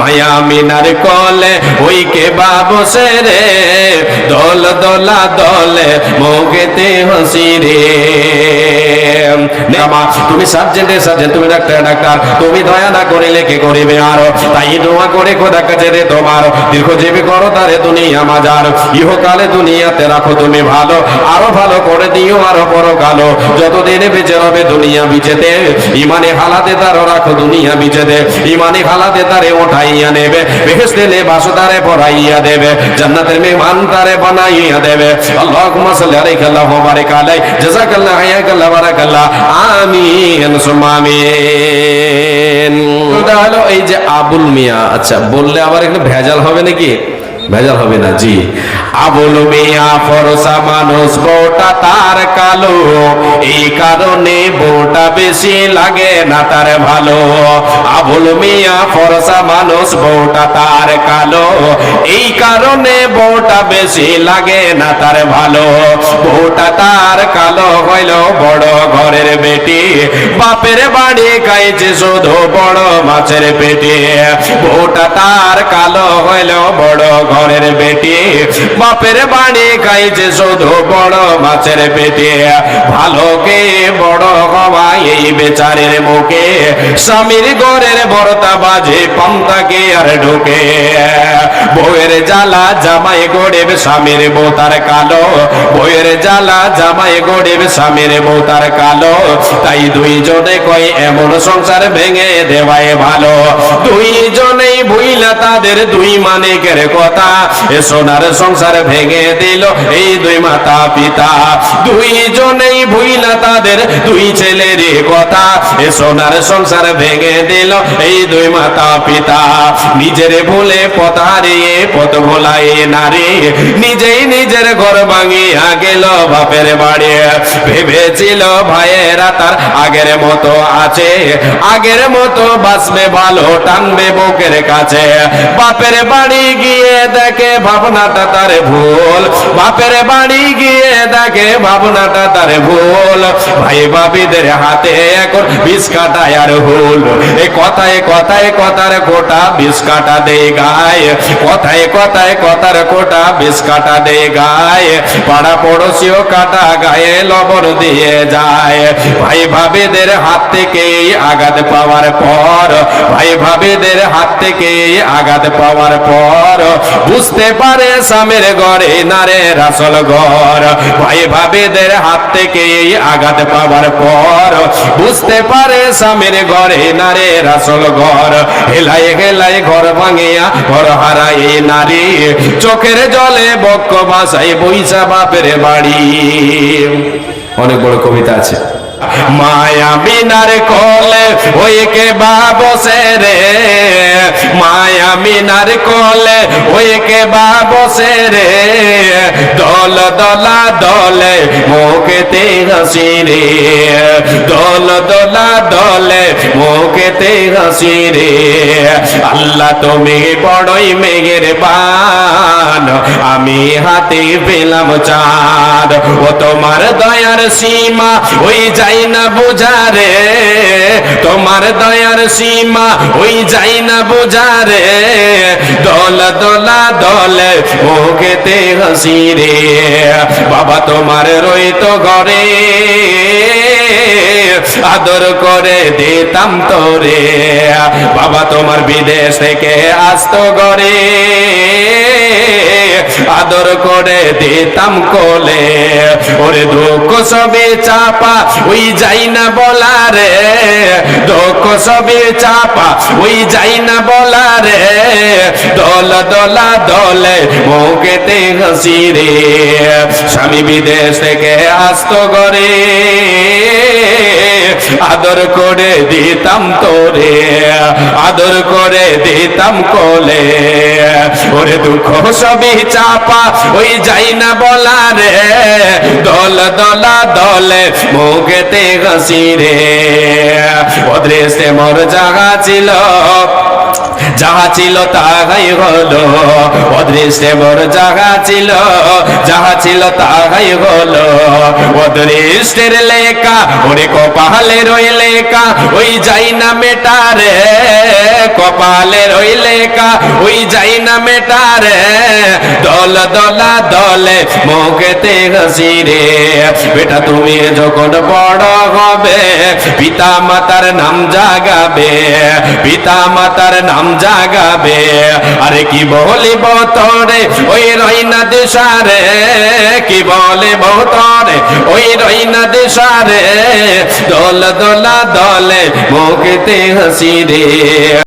মায়া মিনার কলে ওই কে বাবসে রে দল দলা দলে, মোগেতে হসি রে। নেমা, তুমি সার্জেন্টে সার্জেন্ট, তুমি ডাক্তার ডাক্তার, তুমি দয়া না করিলে করিবে আরও? তাই দোয়া করে খোদা কাছে রে তোমার। দীর্ঘজীবী করো তারে দুনিয়া মাজার। ইহকালে দুনিয়াতে রাখো তুমি ভালো। আরও ভালো করে দিও, আরও বড় কালো যতদিনে বেঁচে হবে দুনিয়া বিচেতে ইমানে হালাতে তারও রাখো দুনিয়া বিচেতে ইমানে হালাতে তারে ওঠাইয়া নেবে। বেহেস্তে লেবাসো তারে পড়াইয়া দেবে। জান্নাতের মেহমান তারে বানাইয়া দেবে। আল্লাহুম্মা সাল্লি আলাইহি ওয়া বারিক আলাইহি জাযাকাল্লাহু, হায়াকাল্লাহ, বারাকাল্লাহ। আমিন, সুম্মা আমিন। তাহলে এই যে আবুল মিয়া আচ্ছা বললে আবার এখানে ভেজাল হবে নাকি? ভেজাল হবে না, জি। আবুল মিয়া, ফরসা মানুষ কালো এই কারণে বউটা বেশি লাগে না তার ভালো। আবুল মিয়া ফরসা মানুষ, বউটা তার কালো। এই কারণে বউটা বেশি লাগে না তার ভালো। বউটা তার কালো হইল বড় ঘরের বেটি। বাপের বাড়ি খাইছে শুধু বড় মাছের পেটে। বউটা তার কালো হইল বড় ঘরের বেটি। বাপের বাড়ি খাইছে শুধু বড় মাছের পেটে। ভালোকে বড় হওয়া এই বেচারের মুখে? স্বামীর ঘরের বড়তা বাজে পান্তাকে আর ঢুকে। বউয়ের জ্বালা জামাই গড়েব স্বামীর বউতার কালো। বউয়ের জ্বালা জামাই গড়েব স্বামীর বউতার কালো। তাই দুইজনে কয়, এমন সংসার ভেঙে দেওয়ায় ভালো। দুই দুইজনেই ভুইলা তাদের দুই মানিকের কথা। এ সোনার সংসার ভেঙে দিল এই দুই মাতা পিতা দুইজনেই ভুইলা তাদের দুই ছেলের কথা। এ সোনার সংসার ভেঙে দিল এই দুই মাতা পিতা। নিজের ভুলে পথ পথ ভোলায় নারী। নিজেই নিজের ঘর ভাঙিয়া গেল বাপের বাড়ি। ভেবেছিল ভাইয়েরা তার আগের মতো আছে। আগের মতো বাঁচবে, ভালো টানবে বুকের কাছে। বাপের বাড়ি গিয়ে দেখে ভাবনাটা তার ভুল। বাপের বাড়ি গিয়ে দেখে ভাবনাটা তার ভুল। ভাই বাবিদের হাতে এখন বিষ কাটায় আর হুল। এ কথায় কথায় কথার কোটা বিষ কাটা দেয় গায়ে। কথায় কথায় কথার বিষ কাটা দেয় গায়ে। পাড়া পড়োশিও কাটা গায়ে লবণ দিয়ে যায়। ভাই ভাবিদের হাত থেকে আঘাত পাওয়ার পর, ভাই ভাবিদের হাত থেকে আঘাত পাওয়ার পর, বুঝতে পারে স্বামীর ঘরে নারে রাসল ঘর। ভাই ভাবিদের হাত থেকে আঘাত পাওয়ার পর। বুঝতে পারে স্বামীর ঘরে নারে রাসল ঘর। হেলাই হেলাই ঘর ভাঙিয়া ঘর হারাই নারী। চোখের জলে বক্ষ ভাষায় বইসা বাপের বাড়ি। অনেক বড় কবিতা আছে। মায়া মিনার কলে ওই কে বাবসে রে? মায়া মিনার কলে ওই কে বাবসে রে? দল দলা দলে মুখেতে হাসি রে দল দলা দলে মুখেতে হাসি রে। আল্লাহ তুমি বড়ই মেঘের পান আমি হাতে পেলাম চাঁদ। ও তোমার দয়ার সীমা ওই যাই না বুঝারে তোমার দয়ার সীমা ওই যাই না বোঝারে দল দলা, মুখেতে হাসি রে। বাবা তোমার রইত ঘরে, আদর করে দিতাম তোরে। বাবা তোমার বিদেশ থেকে আসতো ঘরে, আদর করে দিতাম কোলে। সবে চাপা, ওই যাই না বলা রে। দুঃখ সবে চাপা, ওই যাই না বলা রে। দল দলা দলে মুখেতে হাসি রে। স্বামী বিদেশ থেকে আসতো ঘরে। আদর করে দিতাম তোরে। আদর করে দিতাম কলে। ওরে দুঃখ সবই চাপা, ওই যাই না বলা রে। দল দলা দলে মুখেতে হাসি রে। ওদের সে মর জাগা ছিল। যাহা ছিল তাহাই হলো, অদৃষ্টে মোর যাহা ছিল যাহা ছিল তাহাই হলো। অদৃষ্টের লেখা, ওরে কপালে রই লেখা, ওই যাই না মেটারে। কপালে রই লেখা, ওই যাই না মেটারে। দল দলা দলে মুখেতে হাসি রে। বেটা, তুমি যখন বড় হবে পিতা মাতার নাম জাগাবে পিতা মাতার নাম জাগাবে। আরে কি বলিব তরে? ওই রইনা দেশারে। কি বলিব তরে? ওই রইনা দেশারে। দল দলা দলে মুখতে হাসি রে